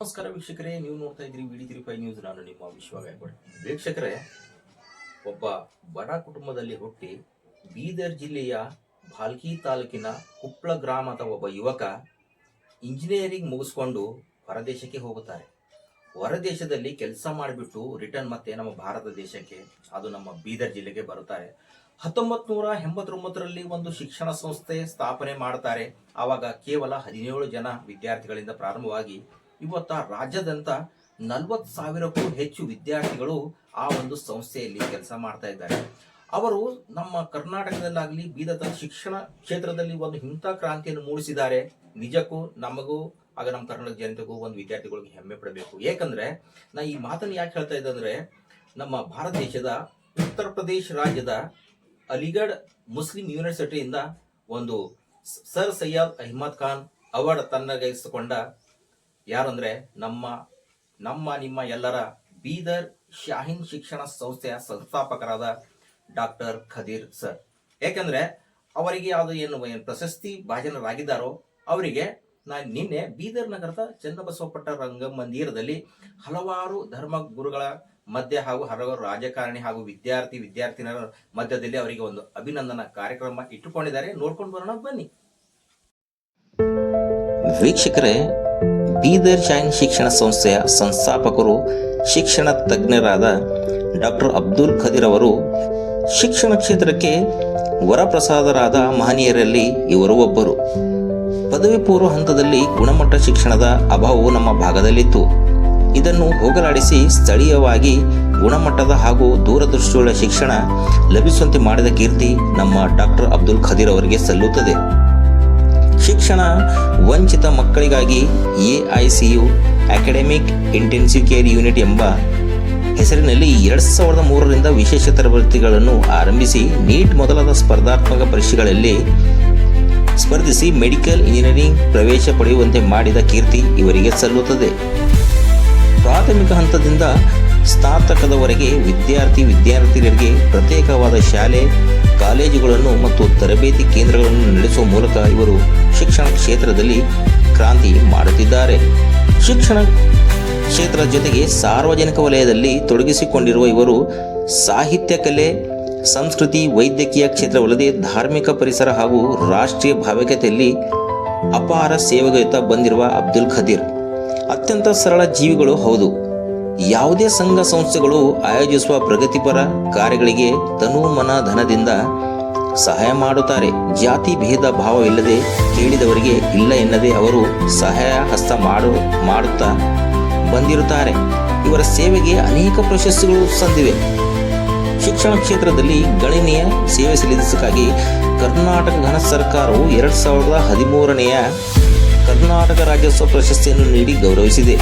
ನಮಸ್ಕಾರ ವೀಕ್ಷಕರೇ, ನೀವು ನೋಡ್ತಾ ಇದ್ರಿ ವಿಡಿ ತ್ರೀ ನ್ಯೂಸ್. ನಾನು ನಿಮ್ಮ ವಿಶ್ವ ವೀಕ್ಷಕರೇ, ಒಬ್ಬ ಬಡ ಕುಟುಂಬದಲ್ಲಿ ಹುಟ್ಟಿ ಬೀದರ್ ಜಿಲ್ಲೆಯ ಭಾಲ್ಕಿ ತಾಲೂಕಿನ ಕುಪ್ಳ ಗ್ರಾಮದ ಒಬ್ಬ ಯುವಕ ಇಂಜಿನಿಯರಿಂಗ್ ಮುಗಿಸ್ಕೊಂಡು ಹೊರದೇಶಕ್ಕೆ ಹೋಗುತ್ತಾರೆ. ಹೊರದೇಶದಲ್ಲಿ ಕೆಲಸ ಮಾಡಿಬಿಟ್ಟು ರಿಟರ್ನ್ ಮತ್ತೆ ನಮ್ಮ ಭಾರತ ದೇಶಕ್ಕೆ, ಅದು ನಮ್ಮ ಬೀದರ್ ಜಿಲ್ಲೆಗೆ ಬರುತ್ತಾರೆ. ಹತ್ತೊಂಬತ್ ನೂರ ಎಂಬತ್ತೊಂಬತ್ತರಲ್ಲಿ ಒಂದು ಶಿಕ್ಷಣ ಸಂಸ್ಥೆ ಸ್ಥಾಪನೆ ಮಾಡ್ತಾರೆ. ಆವಾಗ ಕೇವಲ ಹದಿನೇಳು ಜನ ವಿದ್ಯಾರ್ಥಿಗಳಿಂದ ಪ್ರಾರಂಭವಾಗಿ ಇವತ್ತ ರಾಜ್ಯದಂತ ನಲ್ವತ್ತು ಸಾವಿರಕ್ಕೂ ಹೆಚ್ಚು ವಿದ್ಯಾರ್ಥಿಗಳು ಆ ಒಂದು ಸಂಸ್ಥೆಯಲ್ಲಿ ಕೆಲಸ ಮಾಡ್ತಾ ಇದ್ದಾರೆ. ಅವರು ನಮ್ಮ ಕರ್ನಾಟಕದಲ್ಲಾಗಲಿ ಬೀದದ ಶಿಕ್ಷಣ ಕ್ಷೇತ್ರದಲ್ಲಿ ಒಂದು ಇಂಥ ಕ್ರಾಂತಿಯನ್ನು ಮೂಡಿಸಿದ್ದಾರೆ. ನಿಜಕ್ಕೂ ನಮಗೂ, ಆಗ ನಮ್ಮ ಕರ್ನಾಟಕ ಜನತೆಗೂ ಒಂದು ವಿದ್ಯಾರ್ಥಿಗಳಿಗೆ ಹೆಮ್ಮೆ ಪಡಬೇಕು. ಏಕೆಂದ್ರೆ, ನಾ ಈ ಮಾತನ್ನು ಯಾಕೆ ಹೇಳ್ತಾ ಇದ್ದಂದ್ರೆ ನಮ್ಮ ಭಾರತ ದೇಶದ ಉತ್ತರ ಪ್ರದೇಶ ರಾಜ್ಯದ ಅಲಿಗಢ್ ಮುಸ್ಲಿಂ ಯೂನಿವರ್ಸಿಟಿಯಿಂದ ಒಂದು ಸರ್ ಸೈಯದ್ ಅಹ್ಮದ್ ಖಾನ್ ಅವಾರ್ಡ್ ತನ್ನಗೈಸಿಕೊಂಡ ಯಾರಂದ್ರೆ ನಮ್ಮ ನಮ್ಮ ನಿಮ್ಮ ಎಲ್ಲರ ಬೀದರ್ ಶಾಹೀನ್ ಶಿಕ್ಷಣ ಸಂಸ್ಥೆಯ ಸಂಸ್ಥಾಪಕರಾದ ಡಾಕ್ಟರ್ ಖದೀರ್ ಸರ್. ಯಾಕಂದ್ರೆ ಅವರಿಗೆ ಯಾವುದು ಏನು ಪ್ರಶಸ್ತಿ ಭಾಜನರಾಗಿದ್ದಾರೋ ಅವರಿಗೆ ನಾನು ನಿನ್ನೆ ಬೀದರ್ ನಗರದ ಚನ್ನಬಸವಪಟ್ಟ ರಂಗಮಂದಿರದಲ್ಲಿ ಹಲವಾರು ಧರ್ಮ ಗುರುಗಳ ಮಧ್ಯೆ ಹಾಗೂ ಹಲವಾರು ರಾಜಕಾರಣಿ ಹಾಗೂ ವಿದ್ಯಾರ್ಥಿ, ವಿದ್ಯಾರ್ಥಿನಿಯರ ಮಧ್ಯದಲ್ಲಿ ಅವರಿಗೆ ಒಂದು ಅಭಿನಂದನಾ ಕಾರ್ಯಕ್ರಮ ಇಟ್ಟುಕೊಂಡಿದ್ದಾರೆ. ನೋಡ್ಕೊಂಡು ಬರೋಣ ಬನ್ನಿ. ವೀಕ್ಷಕರೇ ಬೀದರ್ ಶೈನ್ ಶಿಕ್ಷಣ ಸಂಸ್ಥೆಯ ಸಂಸ್ಥಾಪಕರು, ಶಿಕ್ಷಣ ತಜ್ಞರಾದ ಡಾಕ್ಟರ್ ಅಬ್ದುಲ್ ಖದೀರ್ ಅವರು ಶಿಕ್ಷಣ ಕ್ಷೇತ್ರಕ್ಕೆ ವರಪ್ರಸಾದರಾದ ಮಹನೀಯರಲ್ಲಿ ಇವರು ಒಬ್ಬರು. ಪದವಿ ಪೂರ್ವ ಹಂತದಲ್ಲಿ ಗುಣಮಟ್ಟ ಶಿಕ್ಷಣದ ಅಭಾವವು ನಮ್ಮ ಭಾಗದಲ್ಲಿತ್ತು. ಇದನ್ನು ಹೋಗಲಾಡಿಸಿ ಸ್ಥಳೀಯವಾಗಿ ಗುಣಮಟ್ಟದ ಹಾಗೂ ದೂರದೃಷ್ಟಿಯುಳ್ಳ ಶಿಕ್ಷಣ ಲಭಿಸುವಂತೆ ಮಾಡಿದ ಕೀರ್ತಿ ನಮ್ಮ ಡಾಕ್ಟರ್ ಅಬ್ದುಲ್ ಖದೀರ್ ಅವರಿಗೆ ಸಲ್ಲುತ್ತದೆ. ಶಿಕ್ಷಣ ವಂಚಿತ ಮಕ್ಕಳಿಗಾಗಿ A I C U academic intensive care unit ಎಂಬ ಹೆಸರಿನಲ್ಲಿ ಎರಡು ಸಾವಿರದ ಮೂರರಿಂದ ವಿಶೇಷ ತರಬೇತಿಗಳನ್ನು ಆರಂಭಿಸಿ ನೀಟ್ ಮೊದಲಾದ ಸ್ಪರ್ಧಾತ್ಮಕ ಪರೀಕ್ಷೆಗಳಲ್ಲಿ ಸ್ಪರ್ಧಿಸಿ ಮೆಡಿಕಲ್ ಇಂಜಿನಿಯರಿಂಗ್ ಪ್ರವೇಶ ಪಡೆಯುವಂತೆ ಮಾಡಿದ ಕೀರ್ತಿ ಇವರಿಗೆ ಸಲ್ಲುತ್ತದೆ. ಪ್ರಾಥಮಿಕ ಹಂತದಿಂದ ಸ್ನಾತಕದವರೆಗೆ ವಿದ್ಯಾರ್ಥಿ ವಿದ್ಯಾರ್ಥಿನಿಯರಿಗೆ ಪ್ರತ್ಯೇಕವಾದ ಶಾಲೆ, ಕಾಲೇಜುಗಳನ್ನು ಮತ್ತು ತರಬೇತಿ ಕೇಂದ್ರಗಳನ್ನು ನಡೆಸುವ ಮೂಲಕ ಇವರು ಶಿಕ್ಷಣ ಕ್ಷೇತ್ರದಲ್ಲಿ ಕ್ರಾಂತಿ ಮಾಡುತ್ತಿದ್ದಾರೆ. ಶಿಕ್ಷಣ ಕ್ಷೇತ್ರ ಜೊತೆಗೆ ಸಾರ್ವಜನಿಕ ವಲಯದಲ್ಲಿ ತೊಡಗಿಸಿಕೊಂಡಿರುವ ಇವರು ಸಾಹಿತ್ಯ ಕಲೆ, ಸಂಸ್ಕೃತಿ, ವೈದ್ಯಕೀಯ ಕ್ಷೇತ್ರವಲ್ಲದೆ ಧಾರ್ಮಿಕ ಪರಿಸರ ಹಾಗೂ ರಾಷ್ಟ್ರೀಯ ಭಾವೈಕ್ಯತೆಯಲ್ಲಿ ಅಪಾರ ಸೇವೆಗೈತ ಬಂದಿರುವ ಅಬ್ದುಲ್ ಖದೀರ್. ಅತ್ಯಂತ ಸರಳ ಜೀವಿಗಳು ಹೌದು. ಯಾವುದೇ ಸಂಘ ಸಂಸ್ಥೆಗಳು ಆಯೋಜಿಸುವ ಪ್ರಗತಿಪರ ಕಾರ್ಯಗಳಿಗೆ ತನು ಮನ ಧನದಿಂದ ಸಹಾಯ ಮಾಡುತ್ತಾರೆ. ಜಾತಿ ಭೇದ ಭಾವವಿಲ್ಲದೆ ಕೇಳಿದವರಿಗೆ ಇಲ್ಲ ಎನ್ನದೆ ಅವರು ಸಹಾಯ ಹಸ್ತ ಮಾಡು, ಮಾಡುತ್ತಾ ಬಂದಿರುತ್ತಾರೆ. ಇವರ ಸೇವೆಗೆ ಅನೇಕ ಪ್ರಶಸ್ತಿಗಳು ಸಂದಿವೆ. ಶಿಕ್ಷಣ ಕ್ಷೇತ್ರದಲ್ಲಿ ಗಣನೀಯ ಸೇವೆ ಸಲ್ಲಿಸಕ್ಕಾಗಿ ಕರ್ನಾಟಕ ಘನ ಸರ್ಕಾರವು ಎರಡು ಸಾವಿರದ ಹದಿಮೂರನೆಯ ಕರ್ನಾಟಕ ರಾಜ್ಯೋತ್ಸವ ಪ್ರಶಸ್ತಿಯನ್ನು ನೀಡಿ ಗೌರವಿಸಿದೆ.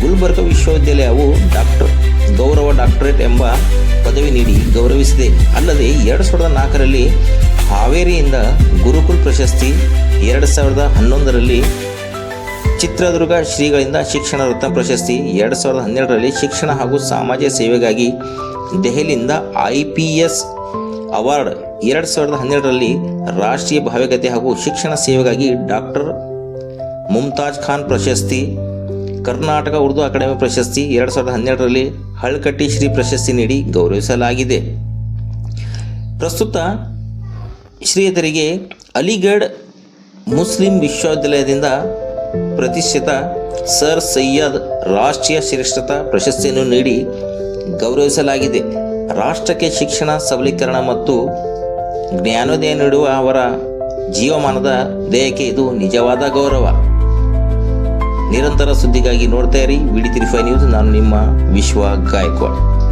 ಗುಲ್ಬರ್ಗ ವಿಶ್ವವಿದ್ಯಾಲಯವು ಡಾಕ್ಟರ್ ಗೌರವ ಡಾಕ್ಟರೇಟ್ ಎಂಬ ಪದವಿ ನೀಡಿ ಗೌರವಿಸಿದೆ. ಅಲ್ಲದೆ ಎರಡು ಸಾವಿರದ ನಾಲ್ಕರಲ್ಲಿ ಹಾವೇರಿಯಿಂದ ಗುರುಕುಲ್ ಪ್ರಶಸ್ತಿ ಎರಡು ಸಾವಿರದ ಹನ್ನೊಂದರಲ್ಲಿ ಚಿತ್ರದುರ್ಗ ಶ್ರೀಗಳಿಂದ ಶಿಕ್ಷಣ ರತ್ನ ಪ್ರಶಸ್ತಿ ಎರಡು ಸಾವಿರದ ಹನ್ನೆರಡರಲ್ಲಿ ಶಿಕ್ಷಣ ಹಾಗೂ ಸಮಾಜ ಸೇವೆಗಾಗಿ ದೆಹಲಿಯಿಂದ ಐ ಪಿ ಎಸ್ ಅವಾರ್ಡ್ ಎರಡು ಸಾವಿರದ ಹನ್ನೆರಡರಲ್ಲಿ ರಾಷ್ಟ್ರೀಯ ಭಾವ್ಯಗತೆ ಹಾಗೂ ಶಿಕ್ಷಣ ಸೇವೆಗಾಗಿ ಡಾಕ್ಟರ್ ಮುಮ್ತಾಜ್ ಖಾನ್ ಪ್ರಶಸ್ತಿ, ಕರ್ನಾಟಕ ಉರ್ದು ಅಕಾಡೆಮಿ ಪ್ರಶಸ್ತಿ ಎರಡು ಸಾವಿರದ ಹನ್ನೆರಡರಲ್ಲಿ ಹಳ್ಕಟ್ಟಿ ಶ್ರೀ ಪ್ರಶಸ್ತಿ ನೀಡಿ ಗೌರವಿಸಲಾಗಿದೆ. ಪ್ರಸ್ತುತ ಶ್ರೀಯತರಿಗೆ ಅಲಿಗಢ್ ಮುಸ್ಲಿಂ ವಿಶ್ವವಿದ್ಯಾಲಯದಿಂದ ಪ್ರತಿಷ್ಠಿತ ಸರ್ ಸೈಯದ್ ರಾಷ್ಟ್ರೀಯ ಶ್ರೇಷ್ಠತಾ ಪ್ರಶಸ್ತಿಯನ್ನು ನೀಡಿ ಗೌರವಿಸಲಾಗಿದೆ. ರಾಷ್ಟ್ರಕ್ಕೆ ಶಿಕ್ಷಣ, ಸಬಲೀಕರಣ ಮತ್ತು ಜ್ಞಾನೋದಯ ನೀಡುವ ಅವರ ಜೀವಮಾನದ ದೇಹಕ್ಕೆ ಇದು ನಿಜವಾದ ಗೌರವ. ನಿರಂತರ ಸುದ್ದಿಗಾಗಿ ನೋಡ್ತಾ ಇರಿ. ವಿಡಿ ತ್ರೀ ಫೈವ್ ನ್ಯೂಸ್ ನಾನು ನಿಮ್ಮ ವಿಶ್ವ ಗಾಯಕ್ವಾಡ್.